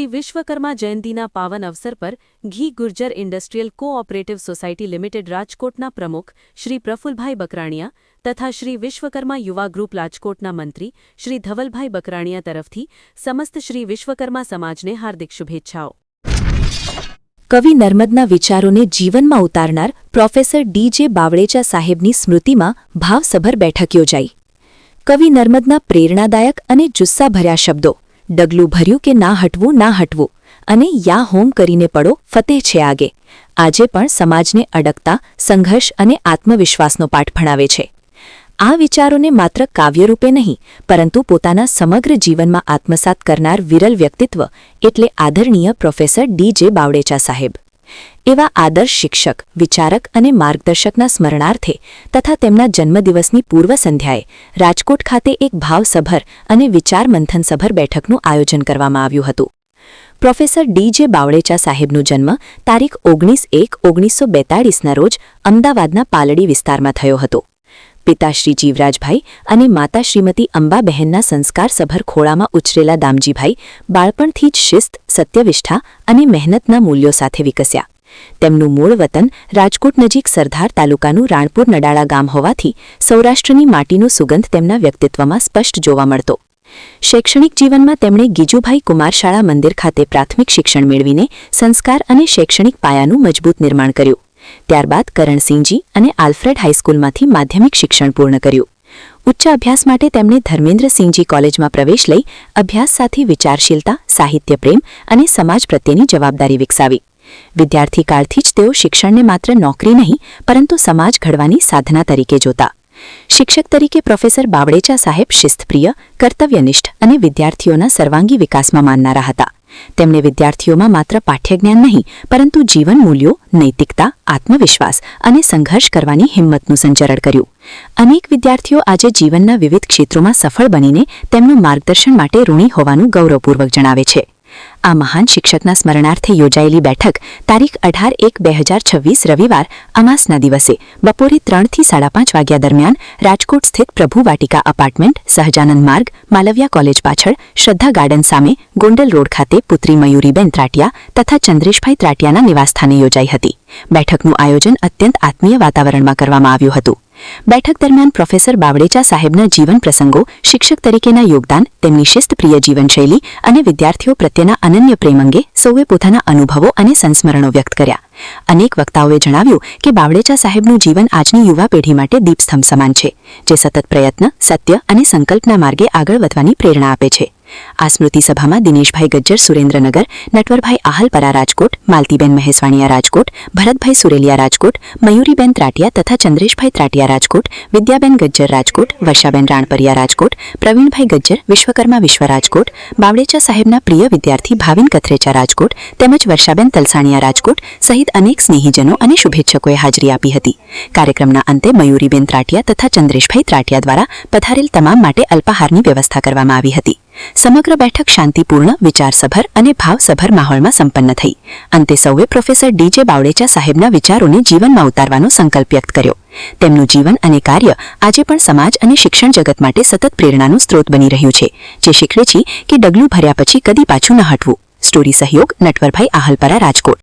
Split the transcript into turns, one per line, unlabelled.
શ્રી વિશ્વકર્મા જયંતીના પાવન અવસર પર ઘી Gurjar industrial cooperative society limited રાજકોટના પ્રમુખ શ્રી પ્રફુલભાઈ બકરાણીયા તથા શ્રી વિશ્વકર્મા યુવા ગ્રુપ રાજકોટના મંત્રી શ્રી ધવલભાઈ બકરાણીયા તરફથી સમસ્ત શ્રી વિશ્વકર્મા સમાજને હાર્દિક શુભેચ્છાઓ.
કવિ નર્મદના વિચારોને જીવનમાં ઉતારનાર પ્રોફેસર ડી જે બાવળેચા સાહેબની સ્મૃતિમાં ભાવસભર બેઠક યોજાઈ. કવિ નર્મદના પ્રેરણાદાયક અને જુસ્સાભર્યા શબ્દો. ડગલું ભર્યું કે ના હટવું ના હટવું. અને યા હોમ કરીને પડો, ફતેહ છે આગે. આજે પણ સમાજને અડકતા, સંઘર્ષ અને આત્મવિશ્વાસનો પાઠ ભણાવે છે. આ વિચારોને માત્ર કાવ્યરૂપે નહીં, પરંતુ પોતાના સમગ્ર જીવનમાં આત્મસાત કરનાર વિરલ વ્યક્તિત્વ, એટલે આદરણીય પ્રોફેસર ડી જે બાવડેચા સાહેબ. એવા આદર્શ શિક્ષક, વિચારક અને માર્ગદર્શકના સ્મરણાર્થે તથા તેમના જન્મદિવસની પૂર્વ સંધ્યાએ રાજકોટ ખાતે એક ભાવસભર અને વિચાર મંથનસભર બેઠકનું આયોજન કરવામાં આવ્યું હતું. પ્રોફેસર ડી જે બાવળેચા સાહેબનો જન્મ તારીખ ઓગણીસ એક ઓગણીસો બેતાળીસના રોજ અમદાવાદના પાલડી વિસ્તારમાં થયો હતો. પિતા શ્રી જીવરાજભાઈ અને માતા શ્રીમતી અંબાબહેનના સંસ્કારસભર ખોળામાં ઉછરેલા દામજીભાઈ બાળપણથી જ શિસ્ત સત્યવિષ્ઠા અને મહેનતના મૂલ્યો સાથે વિકસ્યા. તેમનું મૂળ વતન રાજકોટ નજીક સરદાર તાલુકાનું રાણપુર નડાળા ગામ હોવાથી સૌરાષ્ટ્રની માટીનો સુગંધ તેમના વ્યક્તિત્વમાં સ્પષ્ટ જોવા મળતો. શૈક્ષણિક જીવનમાં તેમણે ગીજુભાઈ કુમારશાળા મંદિર ખાતે પ્રાથમિક શિક્ષણ મેળવીને સંસ્કાર અને શૈક્ષણિક પાયાનું મજબૂત નિર્માણ કર્યું. ત્યારબાદ કરણસિંહજી અને આલ્ફ્રેડ હાઈસ્કૂલમાંથી માધ્યમિક શિક્ષણ પૂર્ણ કર્યું. ઉચ્ચ અભ્યાસ માટે તેમણે ધર્મેન્દ્રસિંહજી કોલેજમાં પ્રવેશ લઈ અભ્યાસ સાથે વિચારશીલતા, સાહિત્ય પ્રેમ અને સમાજ પ્રત્યેની જવાબદારી વિકસાવી. વિદ્યાર્થી કાળથી જ તેઓ શિક્ષણને માત્ર નોકરી નહીં, પરંતુ સમાજ ઘડવાની સાધના તરીકે જોતા. શિક્ષક તરીકે પ્રોફેસર બાવળેચા સાહેબ શિસ્તપ્રિય, કર્તવ્યનિષ્ઠ અને વિદ્યાર્થીઓના સર્વાંગી વિકાસમાં માનનારા હતા. તેમણે વિદ્યાર્થીઓમાં માત્ર પાઠ્યજ્ઞાન નહીં, પરંતુ જીવન મૂલ્યો, નૈતિકતા, આત્મવિશ્વાસ અને સંઘર્ષ કરવાની હિંમતનું સંચરણ કર્યું. અનેક વિદ્યાર્થીઓ આજે જીવનના વિવિધ ક્ષેત્રોમાં સફળ બનીને તેમનું માર્ગદર્શન માટે ઋણી હોવાનું ગૌરવપૂર્વક જણાવે છે. આ મહાન શિક્ષકના સ્મરણાર્થે યોજાયેલી બેઠક તારીખ અઢાર એક બે હજાર છવ્વીસ રવિવાર અમાસના દિવસે બપોરે ત્રણથી સાડા પાંચ વાગ્યા દરમિયાન રાજકોટ સ્થિત પ્રભુ વાટિકા અપાર્ટમેન્ટ, સહજાનંદ માર્ગ, માલવિયા કોલેજ પાછળ શ્રદ્ધા ગાર્ડન સામે ગોંડલ રોડ ખાતે પુત્રી મયુરીબેન ત્રાટિયા તથા ચંદ્રેશભાઈ ત્રાટિયાના નિવાસસ્થાને યોજાઈ હતી. બેઠકનું આયોજન અત્યંત આત્મીય વાતાવરણમાં કરવામાં આવ્યું હતું. બેઠક દરમિયાન પ્રોફેસર બાવળેચા સાહેબના જીવન પ્રસંગો, શિક્ષક તરીકેના યોગદાન, તેમની શિસ્તપ્રિય જીવનશૈલી અને વિદ્યાર્થીઓ પ્રત્યેના અનન્ય પ્રેમ અંગે સૌએ પોતાના અનુભવો અને સંસ્મરણો વ્યક્ત કર્યા. અનેક વક્તાઓએ જણાવ્યું કે બાવળેચા સાહેબનું જીવન આજની યુવા પેઢી માટે દીપસ્તંભ સમાન છે, જે સતત પ્રયત્ન, સત્ય અને સંકલ્પના માર્ગે આગળ વધવાની પ્રેરણા આપે છે. આ સ્મૃતિ દિનેશભાઈ ગજ્જર સુરેન્દ્રનગર, નટવરભાઈ આહલપરા રાજકોટ, માલતીબેન મહેસવાણીયા રાજકોટ, ભરતભાઈ સુરેલિયા રાજકોટ, મયુરીબેન ત્રાટિયા તથા ચંદ્રેશભાઈ ત્રાટિયા રાજકોટ, વિદ્યાબેન ગજ્જર રાજકોટ, વર્ષાબેન રાણપરિયા રાજકોટ, પ્રવીણભાઈ ગજ્જર, વિશ્વકર્મા વિશ્વ રાજકોટ, બાવળેચા સાહેબના પ્રિય વિદ્યાર્થી ભાવિન કથરેચા રાજકોટ, તેમજ વર્ષાબેન તલસાણીયા રાજકોટ અનેક સ્નેહીજનો અને શુભેચ્છકોએ હાજરી આપી હતી. કાર્યક્રમના અંતે મયુરીબેન ત્રાટિયા તથા ચંદ્રેશભાઈ ત્રાટિયા દ્વારા પધારેલ તમામ માટે અલ્પાહારની વ્યવસ્થા કરવામાં આવી હતી. સમગ્ર બેઠક શાંતિપૂર્ણ, વિચારસભર અને ભાવસભર માહોલમાં સંપન્ન થઈ. અંતે સૌએ પ્રોફેસર ડીજે બાવળેચા સાહેબના વિચારોને જીવનમાં ઉતારવાનો સંકલ્પ વ્યક્ત કર્યો. તેમનું જીવન અને કાર્ય આજે પણ સમાજ અને શિક્ષણ જગત માટે સતત પ્રેરણાનું સ્ત્રોત બની રહ્યું છે, જે શીખવે છે કે ડગલું ભર્યા પછી કદી પાછું ન હટવું. સ્ટોરી સહયોગ નટવરભાઈ આહલપરા રાજકોટ.